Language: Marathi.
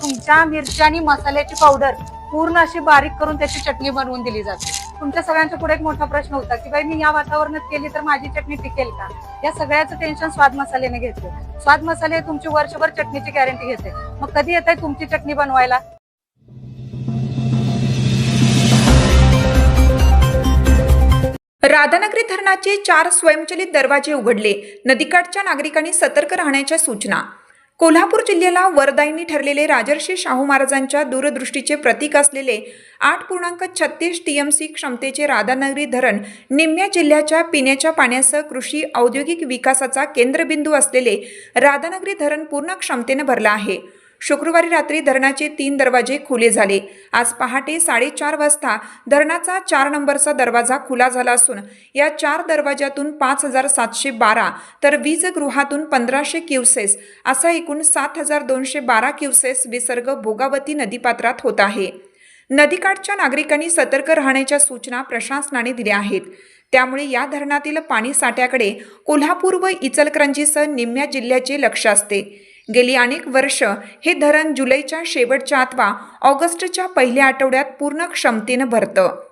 तुमच्या मिरची आणि मसाल्याची पावडर पूर्ण अशी बारीक करून त्याची चटणी बनवून दिली जाते. तुमच्या सगळ्यांच्या पुढे एक मोठा प्रश्न होता की बाई मी या वातावरणात केली तर माझी चटणी टिकेल का? या सगळ्याचं टेन्शन स्वाद मसाल्याने घेतलं. स्वाद मसाले तुमची वर्षभर चटणीची गॅरंटी घेते. मग कधी येत आहे तुमची चटणी बनवायला? राधानगरी धरणाचे चार स्वयंचलित दरवाजे उघडले. नदीकाठच्या नागरिकांनी सतर्क राहण्याच्या सूचना. कोल्हापूर जिल्ह्याला वरदायिनी ठरलेले राजर्षी शाहू महाराजांच्या दूरदृष्टीचे प्रतीक असलेले आठ पूर्णांक छत्तीस टीएमसी क्षमतेचे राधानगरी धरण निम्म्या जिल्ह्याच्या पिण्याच्या पाण्यासह कृषी औद्योगिक विकासाचा केंद्रबिंदू असलेले राधानगरी धरण पूर्ण क्षमतेने भरलं आहे. शुक्रवारी रात्री धरणाचे तीन दरवाजे खुले झाले. आज पहाटे साडेचार वाजता धरणाचा चार नंबरचा दरवाजा खुला झाला असून या चार दरवाज्यातून पाच हजार सातशे बारा तर वीजगृहातून पंधराशे क्युसेस असा एकूण सात हजार दोनशे बारा क्युसेस विसर्ग भोगावती नदीपात्रात होत आहे. नदीकाठच्या नागरिकांनी सतर्क राहण्याच्या सूचना प्रशासनाने दिल्या आहेत. त्यामुळे या धरणातील पाणी साठ्याकडे कोल्हापूर व इचलकरंजीसह निम्म्या जिल्ह्याचे लक्ष असते. गेली अनेक वर्ष हे धरण जुलैच्या शेवटच्या अथवा ऑगस्टच्या पहिल्या आठवड्यात पूर्ण क्षमतेनं भरतं.